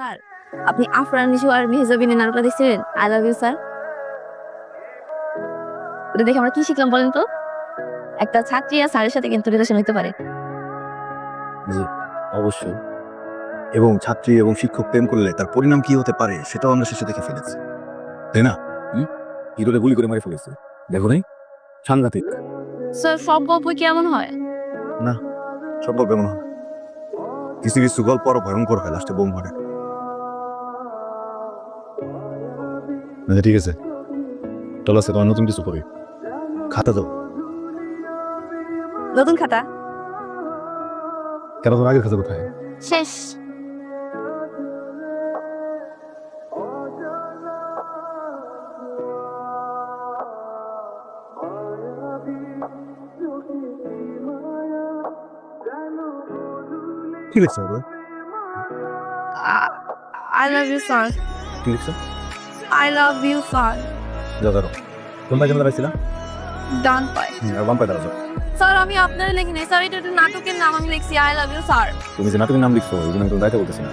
Sir. আপনি আফরান নিশু আর মেহজাবিনের নাটকটা দেখছিলেন? আই লাভ ইউ স্যার ওটা দেখে আমরা কি শিখলাম বলেন তো? একটা ছাত্রী আর স্যারের সাথে কিন্তু রিলেশন হইতে পারে। অবশ্যই। এবং ছাত্রী এবং শিক্ষক প্রেম করলে তার পরিণাম কি হতে পারে সেটাও আমরা শেষে দেখে ফেলেছি। তাই না? হিরোলে গুলি করে মারি ফেলেছে। দেখো নাই? সাংঘাতিক। স্যার সব গল্পই কি এমন হয়? সব গল্প এমন হয়। কিছু কিছু গল্প আরও ভয়ঙ্কর হয় লাস্টে বোম মারে আচ্ছা ঠিক আছে। চলো আছে তোমার নতুন কিছু করি। খাতা দাও। নতুন খাতা? কেন তোমার আগের খাতা কোথায়? শেষ। কি লিখছো এবার? I love you sir. কি লিখছো? আই লাভ ইউ স্যার যাও কোন পাইজামা দাঁড়াইছিলা ডান পাই হুম, আর বাম পায়ে দাঁড়াও স্যার আমি আপনার লিখি নাই। স্যার এটা একটা নাটকের নাম আমি লিখছি আই লাভ ইউ স্যার তুমি যে নাটকের নাম লিখছো ওই জন্য আমি তোমার দায়িত্ব বলতেছি না।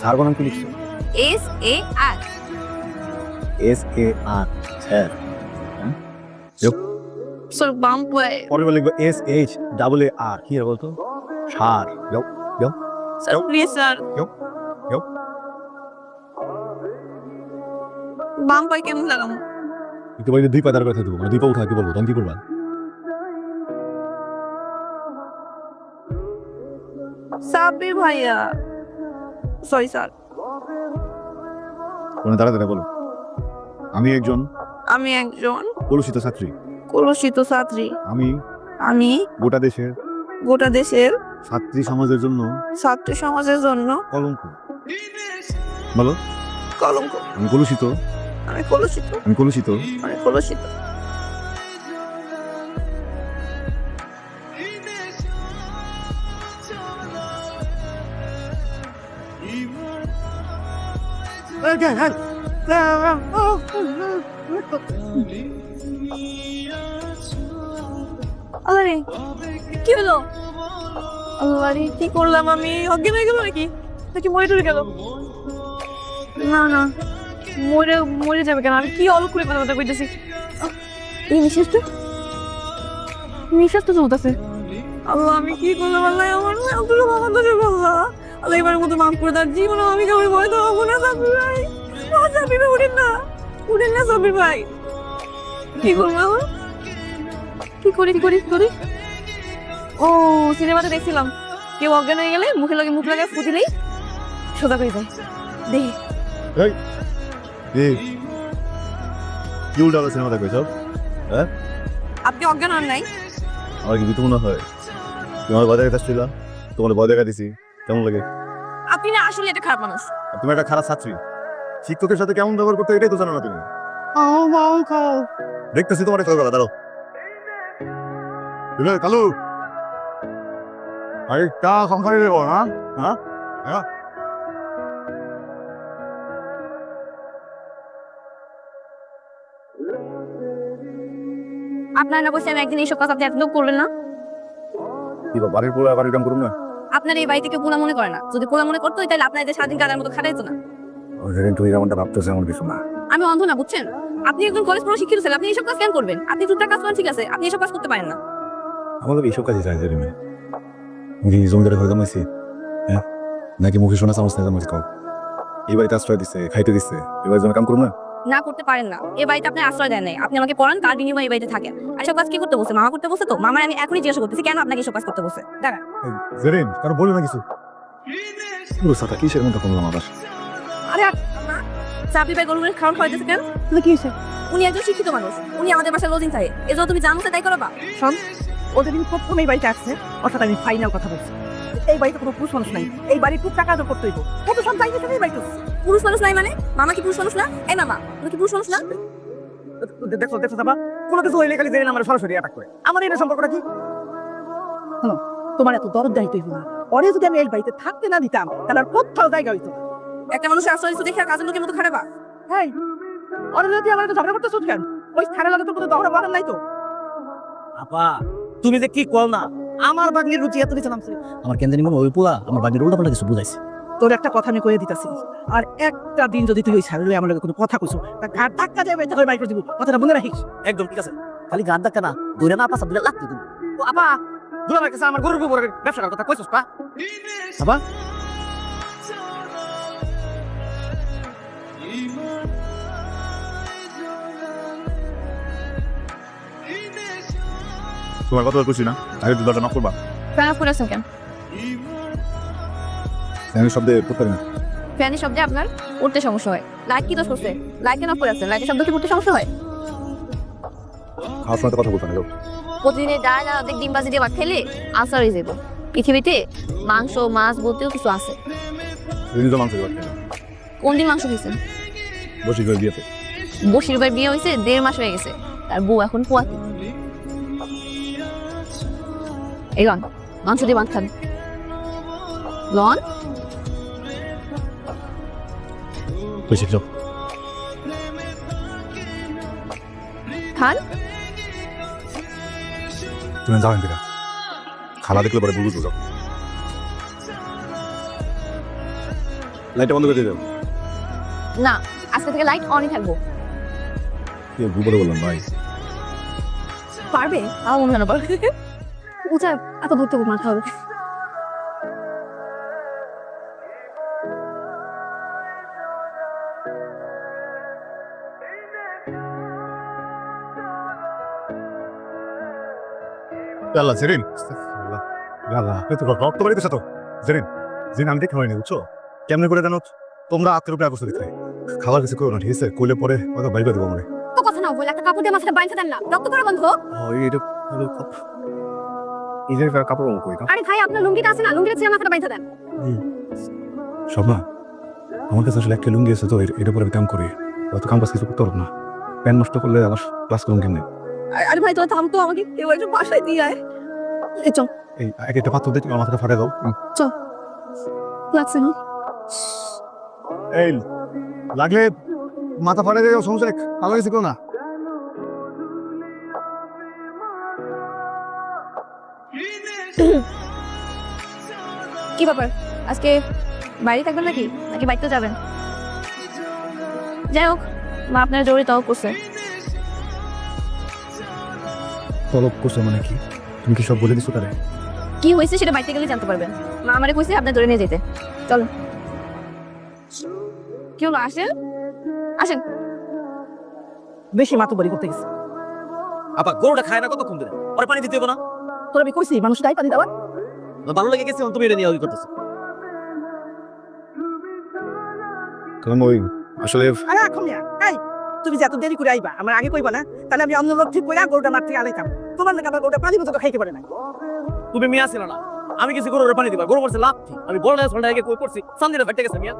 স্যার নাম কি লিখছো? S A R S A R sir sir বাম পরের বার লিখব S H double A R কি বলতো? সার যাও স্যার প্লিজ স্যার Yo. বাম পাই কেমন লাগাম একটু বলি দুই পা দাঁড় করে দেবো মানে দুই পা উঠা কি বলব তখন কি করবা? সাব্বির ভাইয়া। সরি স্যার দাঁড়া দাঁড়া বলো। আমি একজন আমি একজন কলুষিত ছাত্রী। কলুষিত ছাত্রী। আমি আমি গোটা দেশের গোটা দেশের ছাত্রী সমাজের জন্য ছাত্র সমাজের জন্য কলঙ্ক। বলো। কলঙ্ক। আমি কলুষিত। আমি কলুষিত। আমি কলুষিত? আমি কলুষিত। আল্লাহ রে কি হলো? আল্লাহ রে কি করলাম আমি? অজ্ঞান হয়ে গেল নাকি? নাকি মরে টরে গেল? না না। মরে মরে যাবে কেন? আমি কি অলক করে কথা কথা কইতেছি? এই নিঃশ্বাসটা নিঃশ্বাস তো চলতেছে। আল্লাহ আমি কি করলাম? আল্লাহ আমার এতটুকু আমার তো আল্লাহ আল্লাহ এবার মতো মাফ করে তার জীবনে আমি কাউকে ভয় দেওয়া হব না ভাই। ও সাবির ভাই উঠেন না। উঠেন না সাবির ভাই। কি করব? কি করি কি করি করি? ও সিনেমাতে দেখছিলাম। কেউ অজ্ঞান হয়ে গেলে মুখে লাগে মুখ লাগে ফুটিলেই সোজা হয়ে যায় দেখি। এই কি উল্টা সিনেমা দেখবে সব? আপনি অজ্ঞান হন নাই? আমার কি বিতু মনে হয় তোমার ভয় দেখাতে আসছিল তোমার ভয় দেখা দিছি কেমন লাগে? আপনি না আসলে এটা খারাপ মানুষ। তুমি একটা খারাপ ছাত্রী শিক্ষকের সাথে কেমন ব্যবহার করতে এটাই তো জানো না তুমি। দেখতেছি তোমার সকালবেলা দাঁড়ো দিলে কালু! আরে কা সংসারে দেবো না হ্যাঁ? হ্যাঁ? আপনার না বসে আমি একদিন এইসব কাজ আপনি একদম করবেন না? কি বা বাড়ির পোলা বাড়ির কাম করুন না? আপনার এই পোলা মনে করে না। যদি পোলা মনে করতো তাহলে আপনার এদের স্বাধীন মতো খাটাইতো না। সেদিন তুই যেমনটা ভাবতেছে এমন কিছু না। আমি অন্ধ না বুঝছেন? আপনি একজন কলেজ পড়া শিক্ষিত ছিলেন আপনি এইসব কাজ কেন করবেন? আপনি টুকটাক কাজ করেন ঠিক আছে? আপনি এইসব কাজ করতে পারেন না। আমাদের এইসব কাজে চাই যে তুমি কি জমিদারে ঘর জমাইছি? হ্যাঁ? নাকি মুখে শোনা জমাইছি কল এই বাড়িতে আশ্রয় দিচ্ছে খাইতে দিচ্ছে এবার যেন কাম করুন না? না করতে পারেন না। এই বাড়িতে আপনি আশ্রয় দেন নাই। আপনি আমাকে পড়ান তার বিনিময়ে এই বাড়িতে থাকেন। আর সব কাজ কি করতে বসে? মামা করতে বসে তো? মামার আমি এখনই জিজ্ঞাসা করতেছি কেন আপনাকে এসব কাজ করতে বসে? দাঁড়া জেরিন কারও বলি না কিছু? পুরো সাথা কিসের মধ্যে করলাম আবার? আরে চাপি ভাই গরুগুলো খাওয়ান খাওয়াইতেছে কেন? তুমি কি হয়েছে? উনি একজন শিক্ষিত মানুষ। উনি আমাদের বাসায় লজিং থাকে। এজন্য তুমি জানো তাই করবা শোন ওদের দিন প্রথম এই বাড়িতে আসছে। অর্থাৎ আমি ফাইনাল কথা বলছি। এই বাড়িতে কোনো পুরুষ মানুষ নাই। এই বাড়ি খুব টাকা আদর করতে হইব। কত সব বাড়িতে পুরুষ মানুষ নাই মানে? মামা কি পুরুষ মানুষ না? এই মামা তুমি কি পুরুষ মানুষ না? দেখো দেখো যাবা কোনো কিছু হইলে খালি জেনে আমার সরাসরি অ্যাটাক করে। আমার এই সম্পর্কটা কি? হ্যালো তোমার এত দরদ দায়িত্ব হইব না। পরে যদি আমি এই বাড়িতে থাকতে না দিতাম তাহলে আর কোথাও জায়গা হইতো একটা মানুষের আশ্রয় দেখে আর কাজের লোকের মতো খারাপা? হ্যাঁ অনেক যদি আমার একটা ঝগড়া করতে শুট কেন? ওই স্থানে লাগে তোর কোনো ঝগড়া বাড়ান নাই তো? আপা তুমি যে কি কল না? আমার বাগনির রুচি এত কিছু নামছে আমার কেন জানি মনে হয় ওই পোলা আমার বাগনির উল্টা পাল্টা কিছু বুঝাইছে। তোর একটা কথা আমি কয়ে দিতেছি। আর একটা দিন যদি তুই ওই স্যারের আমার কোনো কথা কইছো তা ঘাট ধাক্কা দেবে এটা করে মাইক্রো দিব। কথাটা মনে রাখিস? একদম ঠিক আছে। খালি গান দেখা না দূরে না পাশা দিলে লাগতো তুমি ও আপা! দুলা ভাই কাছে আমার গরুর উপর ব্যবসা করার কথা কইছস পা। আবা তোমার কথা বলছি না। আগে দরজা নক করবা। ফ্যান অফ করেছেন কেন? আমি শব্দে পারি না। ফ্যানের শব্দে আপনার উঠতে সমস্যা হয়। লাইট কি দোষ করছে? লাইট কেন করে আছেন? লাইটের শব্দ কি উঠতে সমস্যা হয়? তো কথা বলতে না প্রতিদিনের ডাল আর অর্ধেক ডিম বাজি দিয়ে ভাত খেলে আনসার হয়ে যাব। পৃথিবীতে মাংস মাছ বলতেও কিছু আছে। মাংস। কোন দিন মাংস খেয়েছেন? বসি করে বিয়েতে। বসির ভাই বিয়ে হয়েছে দেড় মাস হয়ে গেছে। তার বউ এখন পোয়াতি এই লন মাংস দিয়ে ভাত খান। লন? বেশি চপ খান তুমি যাবেন কিনা খালা দেখলে পরে বুঝব যাও। লাইটটা বন্ধ করে দিয়ে দাও। না আজকে থেকে লাইট অনই থাকব। কি বুবরে বললাম ভাই পারবে? আমার মনে হয় না পারবে? উঁচা এত ধরতে মাথা হবে। আল্লাহ জেরিন। আল্লাহ তো রক্ত বাড়িতেছে তো জেরিন জেরিন আমি দেখে হয়নি বুঝছ? কেমনে করে জানো? তোমরা আত্মের উপরে আগস্ট দেখতে খাবার কিছু করো না ঠিক আছে? কইলে পরে হয়তো বাইরে দেবো আমরা তো কথা না বলে একটা কাপড় দিয়ে মাথাটা বাইন্ধে দেন না। রক্ত করা বন্ধ। এটা ঈদের কাপড় কই না আরে ভাই আপনার লুঙ্গিটা আছে না? লুঙ্গিটা ছেড়ে মাথাটা বাইন্ধে দেন। শোভা আমার কাছে আসলে একটা লুঙ্গি আছে তো এর- এর উপরে আমি কাম করি। অত কাম কাজ কিছু করতে পারব না। প্যান্ট নষ্ট করলে আবার ক্লাস করুন কেমনে? আরে ভাই তোরা থাম তো আমাকে কেউ একটু বাসায় দিয়ে আয়। এই চল। এই এক একটা পাত্র দিয়ে আমার ফাটে দাও। লাগছে না? এই লাগলে মাথা ফাটে যাও সমস্যা ভালো কিছু করো না? কি ব্যাপার? আজকে বাইরে থাকবেন নাকি? নাকি বাড়িতে যাবেন? যাই হোক মা আপনার জরুরি তলব করছে। তলব করছে মানে কি? তুমি কি সব বলে দিছো তারে? কি হয়েছে সেটা বাড়িতে গেলে জানতে পারবেন। মা আমারে কইছে আপনার ধরে নিয়ে যেতে। চলো। কি হলো আসেন? আসেন। বেশি মাতুবাড়ি করতে গেছে। আপা গরুটা খায় না কতক্ষণ ধরে? পরে পানি দিতে হবে না? তোর আমি কইছি মানুষ দায় পানি দেওয়া ভালো লেগে গেছে তুমি এটা নিয়ে ওই করতেছো। কারণ ওই আসলে আরে এখন এই তুমি যে এত দেরি করে আইবা আমার আগে কইবা না? তাহলে আমি অন্য লোক ঠিক করে গরুটা মাঠ থেকে আনাইতাম তোমার নাকি আমার গরুটা পানি মতো তো খাইতে পারে না তুমি মিয়া ছিল না। আমি কিছু গরুর পানি দিবা। গরু করছে লাভ আমি বড় সন্ধ্যা আগে কই করছি। সামনে ফেটে গেছে মিয়া।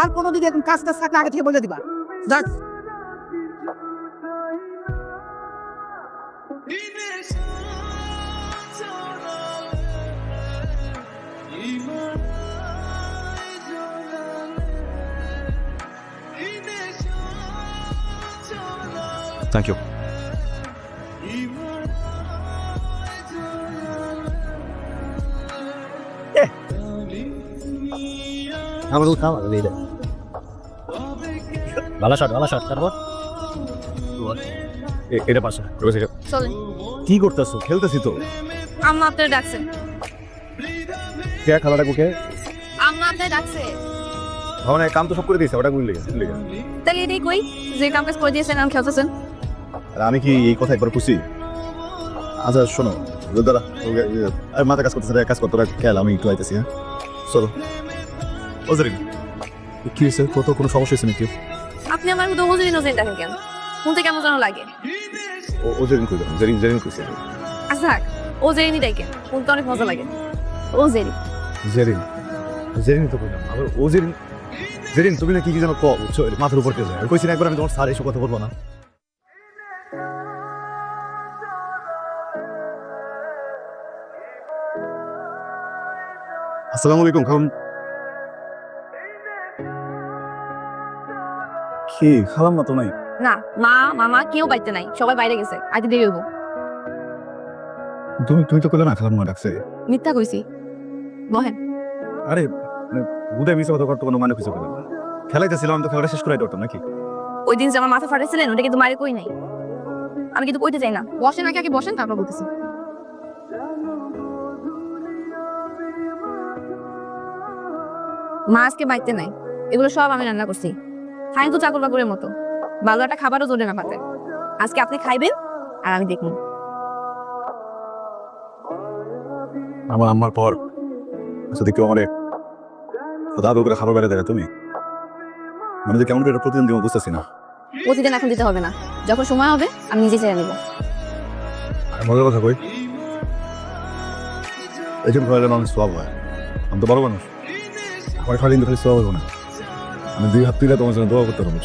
আর কোনো দিকে এখন কাজ টাজ থাকলে আগে থেকে বলে দিবা। যাক। থ্যাংক ইউ খাওয়া এই ভালো শট ভালো শট তারপর? এটা পাশে চলেন। কি করতেছো? খেলতেছি তো। আম্মা আপনার ডাকছে। কে খেলাটা কে আম্মা আপনার ডাকছে। ভাবনা কাম তো সব করে দিয়েছে ওটা বুঝলে গেছে তাহলে এটাই কই? যে কাম কাজ করে দিয়েছেন আমি খেলতেছেন। আর আমি কি এই কথা একবার খুশি? আচ্ছা শোনো দাদা মাথা কাজ করতেছে রে, কাজ করতে খেয়াল আমি একটু আইতেছি হ্যাঁ? চলো। ও জরিন কি হয়েছে? কত কোনো সমস্যা হয়েছে নাকি? আপনি আমার মতো ওজেরি নজেরি দেখেন কেন? শুনতে কেমন যেন লাগে। ও- ও জরিন কই জরিন জরিন কইছে। আচ্ছা ওজেরিনি দেখেন শুনতে অনেক মজা লাগে। ওজেরি জেরিন জেরিন তো কইলাম। আবার ও জেরিন জেরিন তুমি না কি কি যেন কো মাথার উপর কে যায়? আমি কইছি না একবার আমি তোমার স্যার এসব কথা বলব না। আসসালামু আলাইকুম খালাম কি খালাম না তো নাই। না মা মামা কেউ বাড়িতে নাই সবাই বাইরে গেছে আজকে দেরি হইব। তুমি তুমি তো কইলে না খালাম না ডাকছে। মিথ্যা কইছি। বহেন। আরে উদয় মিশে কথা করতে কোনো মানে কিছু খেলাইতেছিলাম আমি তো খেলাটা শেষ করে করতাম নাকি? ওই দিন যে আমার মাথা ফাটাইছিলেন ওটা কিন্তু মারে কই নাই। আমি কিন্তু কইতে চাই না। বসেন আগে আগে বসেন তারপর বলতেছি। মা আজকে বাইতে নাই। এগুলো সব আমি রান্না করছি। খাই তো চাকর বাকরের মতো। ভালো একটা খাবারও জোরে না পাতে আজকে আপনি খাইবেন আর আমি দেখুন। আমার আম্মার পর যদি কেউ আমার দাদু করে খাবার বেড়ে দেয় তুমি আমি যে কেমন করে প্রতিদিন দিব বুঝতেছি না। প্রতিদিন এখন দিতে হবে না। যখন সময় হবে আমি নিজে চেয়ে নেব মজার কথা কই? এই জন্য মানুষ সব হয় আমি তো বড় মানুষ। আমার খালি খালি সব হব না। আমি দুই হাত তুলে তোমার জন্য দোয়া করতে পারব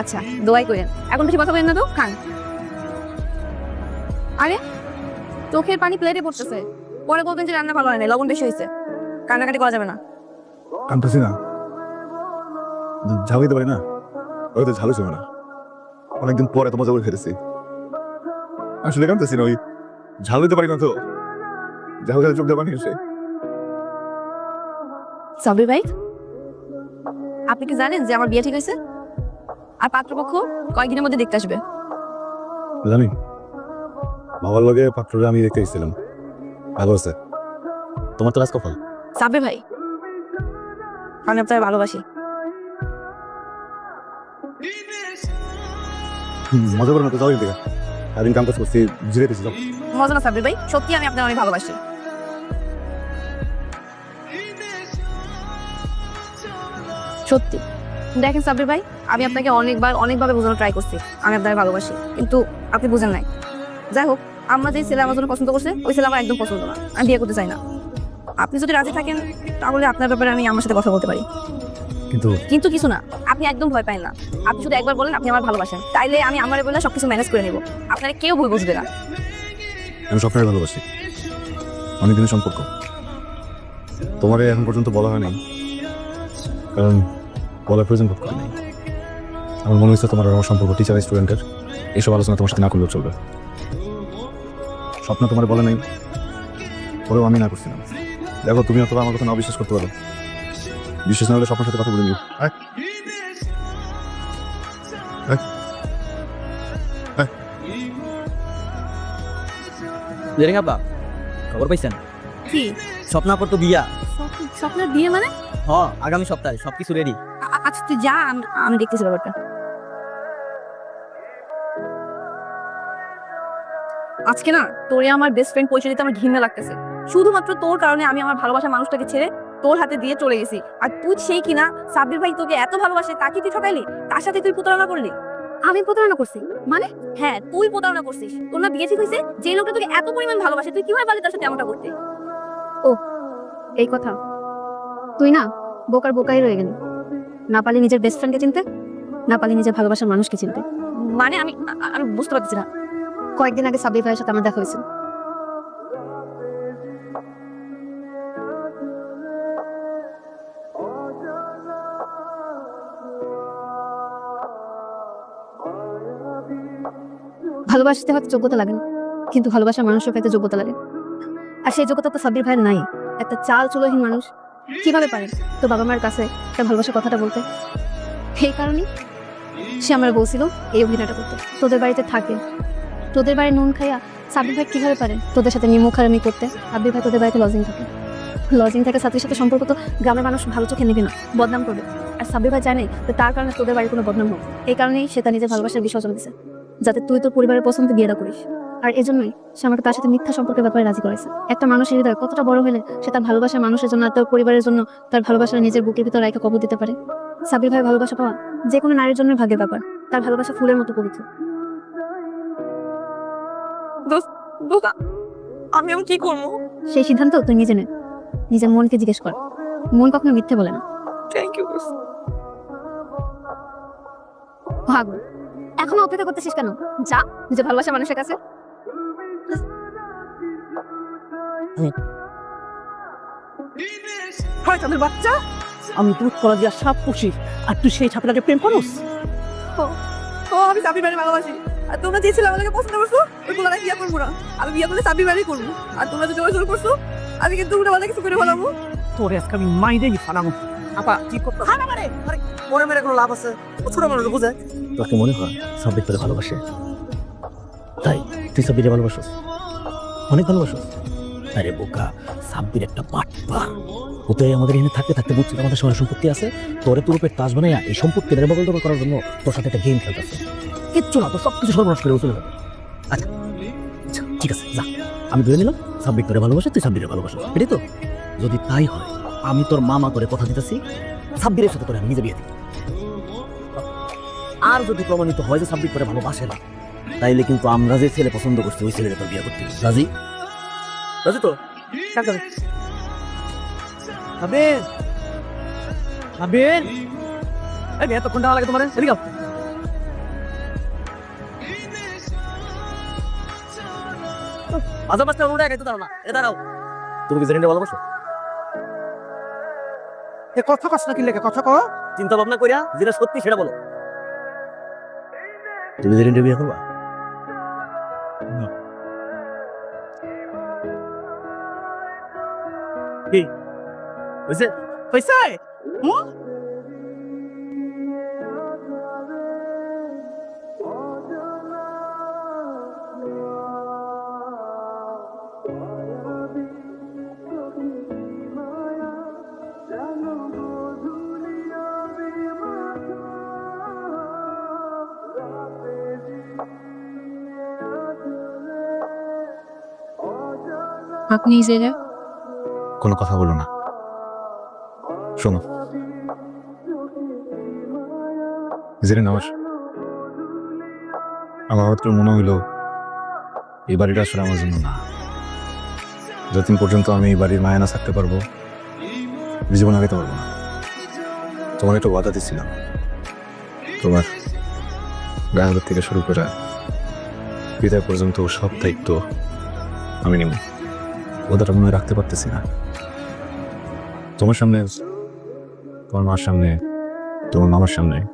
আচ্ছা দোয়াই করেন এখন বেশি কথা বলেন না তো খান। আরে চোখের পানি প্লেটে পড়তেছে। পরে বলবেন যে রান্না ভালো হয় না লবণ বেশি হয়েছে। কান্নাকাটি করা যাবে না। কানতেছি না। ঝাল দিতে পারি না? ওই তো ঝালু ছিল না অনেকদিন পরে তোমার জবর খেতেছি। আসলে কানতেছি না ওই ঝাল দিতে পারি না তো। ঝাল খেলে চোখ পানি এসে সাবির ভাই আপনি কি জানেন যে আমার বিয়ে ঠিক হয়েছে? আর পাত্রপক্ষ কয়েকদিনের মধ্যে দেখতে আসবে। জানি। বাবার লগে পাত্রটা আমি দেখতে গেছিলাম ভালো আছে। তোমার তো রাজ কপাল। সাবির ভাই আমি আপনার ভালোবাসি। মজা করে না তো যাও এদিকে। সারাদিন কাম কাজ করছি জিরে পেয়েছি মজা না সাবির ভাই। সত্যি আমি আপনার অনেক ভালোবাসি। সত্যি। দেখেন সাবির ভাই আমি আপনাকে অনেকবার অনেকভাবে বোঝানোর ট্রাই করছি। আমি আপনাকে ভালোবাসি কিন্তু আপনি বুঝেন নাই। যাই হোক আমরা যে ছেলে আমার জন্য পছন্দ করছে ওই ছেলে আমার একদম পছন্দ না। আমি বিয়ে করতে চাই না। আপনি যদি রাজি থাকেন তাহলে আপনার ব্যাপারে আমি আমার সাথে কথা বলতে পারি। কিন্তু কিন্তু কিছু না আপনি একদম ভয় পান না। আপনি শুধু একবার বলেন আপনি আমার ভালোবাসেন। তাইলে আমি আমার বলে সবকিছু ম্যানেজ করে নেব। আপনারা কেউ ভুল বুঝবে না। আমি স্বপ্নের ভালোবাসি। অনেক দিনের সম্পর্ক। তোমারে এখন পর্যন্ত বলা হয়নি। কারণ বলার প্রয়োজন বোধ করি নাই আমার মনে হচ্ছে তোমার আমার সম্পর্ক টিচার স্টুডেন্টের এইসব আলোচনা তোমার সাথে না করলেও চলবে। স্বপ্ন তোমার বলে নাই পরেও আমি না করছিলাম। দেখো তুমি অথবা আমার কথা না বিশ্বাস করতে পারো। বিশ্বাস না হলে স্বপ্নের সাথে কথা বলে নিও। জেরিং আব্বা খবর পাইছেন? কি? স্বপ্নাপর তো বিয়া। স্বপ্নের বিয়ে মানে? হ আগামী সপ্তাহে সবকিছু রেডি আ- আচ্ছা তুই যা আমি- আমি দেখতেছি ব্যাপারটা। আজকে না তোরে আমার বেস্ট ফ্রেন্ড পরিচয় দিতে আমার ঘৃণা লাগতেছে। শুধুমাত্র তোর কারণে আমি আমার ভালোবাসা মানুষটাকে ছেড়ে তোর হাতে দিয়ে চলে গেছি। আর তুই সেই কিনা সাব্বির ভাই তোকে এত ভালোবাসে তাকে তুই ঠকাইলি? তার সাথে তুই প্রতারণা করলি? আমি প্রতারণা করছি। মানে? হ্যাঁ তুই প্রতারণা করছিস। তোর না বিয়ে ঠিক হয়েছে যে লোকটা তোকে এত পরিমাণ ভালোবাসে তুই কীভাবে পারলি তার সাথে এমনটা করতে? ও এই কথা। তুই না বোকার বোকাই রয়ে গেলি। না পারলি নিজের বেস্ট ফ্রেন্ডকে চিনতে? না পারলি নিজের ভালোবাসার মানুষকে চিনতে? মানে আমি আমি বুঝতে পারছি না। কয়েকদিন আগে সাব্বির ভাইয়ের সাথে আমার দেখা হয়েছিল। ভালোবাসতে হয়তো যোগ্যতা লাগে না কিন্তু ভালোবাসার মানুষের পেতে যোগ্যতা লাগে। আর সেই যোগ্যতা তো সাব্বির ভাইয়ের নাই। একটা চাল চুলোহীন মানুষ কীভাবে পারে? তো বাবা মার কাছে তার ভালোবাসার কথাটা বলতে। এই কারণেই সে আমার বলছিল এই অভিনয়টা করতে। তোদের বাড়িতে থাকে। তোদের বাড়ি নুন খাইয়া সাব্বির ভাই কীভাবে পারে? তোদের সাথে নিমুখ হারামি করতে। সাব্বির ভাই তোদের বাড়িতে লজিং থাকে। লজিং থাকে ছাত্রীর সাথে সম্পর্ক তো গ্রামের মানুষ ভালো চোখে নেবে না, বদনাম করবে। আর সাব্বির ভাই জানে যে তার কারণে তোদের বাড়ির কোনো বদনাম হোক। এই কারণেই সে তার নিজের ভালোবাসার বিসর্জন দিছে যাতে তুই তোর পরিবারের পছন্দ বিয়েটা করিস। আর এজন্যই সে আমাকে তার সাথে মিথ্যা সম্পর্কের ব্যাপারে রাজি করেছে। একটা মানুষের হৃদয় কতটা বড় হলে সে তার ভালোবাসার মানুষের জন্য তার পরিবারের জন্য তার ভালোবাসা নিজের বুকের ভিতর রেখে কবর দিতে পারে? সাবির ভাই ভালোবাসা পাওয়া যে কোনো নারীর জন্য ভাগ্যের ব্যাপার। তার ভালোবাসা ফুলের মতো পবিত্র। আমি আমি কি করব? সেই সিদ্ধান্ত তুই নিজে নে। নিজের মনকে জিজ্ঞেস কর। মন কখনো মিথ্যে বলে না। থ্যাংক ইউ ভাগ এখনও অপেক্ষা করতেছিস কেন? যা নিজের ভালোবাসা মানুষের কাছে। হয় তাদের বাচ্চা আমি দুধ করা দিয়া সাপ পুষি আর তুই সেই ছাপটাকে প্রেম করস? ও আমি সাবির বাড়ি ভালোবাসি। আর তোমরা যে ছেলে আমাকে পছন্দ করছ ওই গুলো বিয়ে করব না। আমি বিয়ে করলে সাবির বাড়ি করব। আর তোমরা যে জোর জোর করছ আমি কিন্তু উল্টো পাল্টা কিছু করে বলাবো তোরে আজকে আমি মাইরে ফানামো আপা কি করতে খানা মারে আরে মরে কোনো লাভ আছে? ছোট মানুষ বুঝে। তোর কি মনে হয় সাব্বির তোরে ভালোবাসে? তাই তুই সাব্বিরে ভালোবাসোস? অনেক ভালোবাসোস? আরে বোকা সাব্বির একটা আমাদের থাকতে থাকতে আমাদের সম্পত্তি আছে? তোরে বানাইয়া এই সম্পত্তি বগল করার জন্য তোর সাথে একটা গেম কিচ্ছু না তোর সব কিছু সর্বনাশ করে আচ্ছা আচ্ছা, ঠিক আছে যা। আমি ধরে নিলাম সাব্বির তোরে ভালোবাসে তুই সাব্বিরে এটাই তো? যদি তাই হয় আমি তোর মামা তোরে কথা দিতেছি সাব্বিরের সাথে তোরে আমি নিজে বিয়ে দিই আর যদি প্রমাণিত হয় যে সাব্বির করে ভালোবাসে না তাইলে কিন্তু আমরা যে ছেলে পছন্দ করছি ওই ছেলের তোর বিয়ে করতে রাজি? রাজি তো? আবেন আবেন এই মেয়ে এতক্ষণ টাকা লাগে তোমার। এদিকে আও। আজব আসতে উঠে গাইতে না। এ দাঁড়াও। তুমি কি জেরিনটা ভালোবাসো? এ কথা কস না কি কথা ক চিন্তা ভাবনা করিয়া যেটা সত্যি সেটা বলো। তুমি জেরিনটা বিয়ে করবা বুঝছে হইছে হুম আপনি জেনে কোনো কথা বলো না। শোনো। জেনে আমার আমার হয়তো মনে হইল, এই বাড়িটা আসলে আমার জন্য না। যতদিন পর্যন্ত আমি এই বাড়ির মায়া না থাকতে পারব, জীবন আগাতে পারব না। তোমার একটা ওয়াদা দিচ্ছিলাম তোমার গায়ে থেকে শুরু করে বিদায় পর্যন্ত সব দায়িত্ব আমি নেব। ওদাটা মনে রাখতে পারতেছি না। তোমার সামনে, তোমার মার সামনে, তোমার মামার সামনে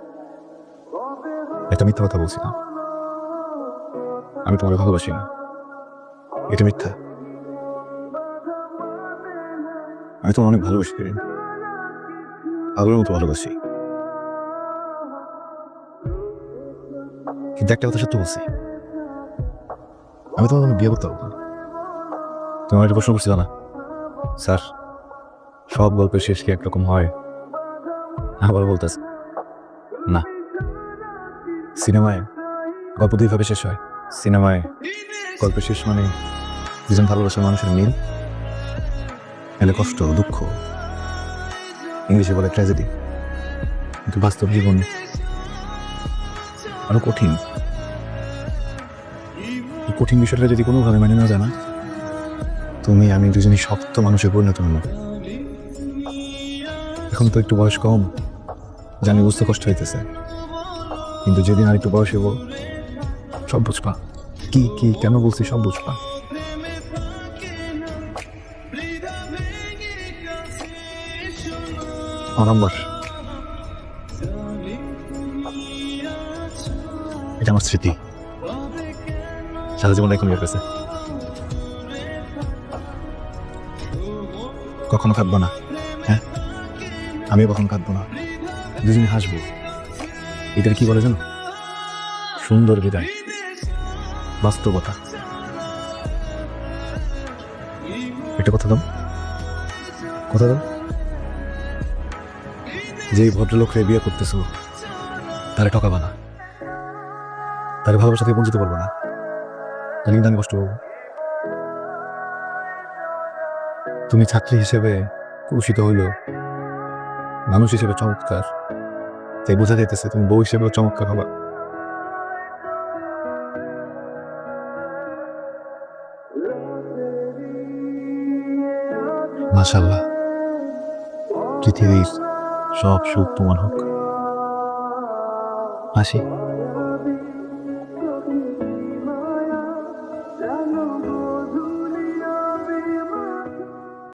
এটা মিথ্যা কথা বলছি না আমি তোমাকে ভালোবাসি না। এটা মিথ্যা। আমি তোমার অনেক ভালোবাসি করিম আগের মতো ভালোবাসি। কিন্তু একটা কথা সত্য বলছি। আমি তোমার বিয়ে করতে পারব না। তোমার একটা প্রশ্ন করছিল না? স্যার। সব গল্পের শেষ কি একরকম হয়? আবার বলতেছে। না। সিনেমায় গল্প দুইভাবে শেষ হয়। সিনেমায় গল্প শেষ মানে দুজন ভালোবাসার মানুষের মিল এলে কষ্ট, দুঃখ। ইংলিশে বলে ট্র্যাজেডি কিন্তু বাস্তব জীবন আরও কঠিন। কঠিন বিষয়টা যদি কোনোভাবে মেনে না জানা তুমি আমি দুজনই শক্ত মানুষে পরিণত হলো এখন তো একটু বয়স কম। জানি বুঝতে কষ্ট হইতেছে। কিন্তু যেদিন আর একটু বয়স হব সব বুঝবা। কি কি, কেন বলছি সব বুঝবা। আমার নাম্বার এটা আমার স্মৃতি। সারা জীবন এখন কাছে কখনো কাঁদবো না হ্যাঁ? আমিও কখনো কাঁদবো না? দুজনে হাসবো। এটার কি বলে জানো? সুন্দর বিদায় বাস্তবতা। একটা কথা দাও। কথা দাও। যেই ভদ্রলোককে বিয়ে করতেছো, তারে ঠকাবা না। তারে ভালোবাসা থেকে বঞ্চিত করব না। তাহলে কিন্তু আমি কষ্ট পাবো। তুমি ছাত্রী হিসেবে কুলসিত হইল মানুষ হিসেবে চমৎকার। তাই বোঝা যাইতেছে তুমি বউ হিসেবেও চমৎকার হবা। মাশাল্লাহ পৃথিবীর সব সুখ তোমার হোক। আসি।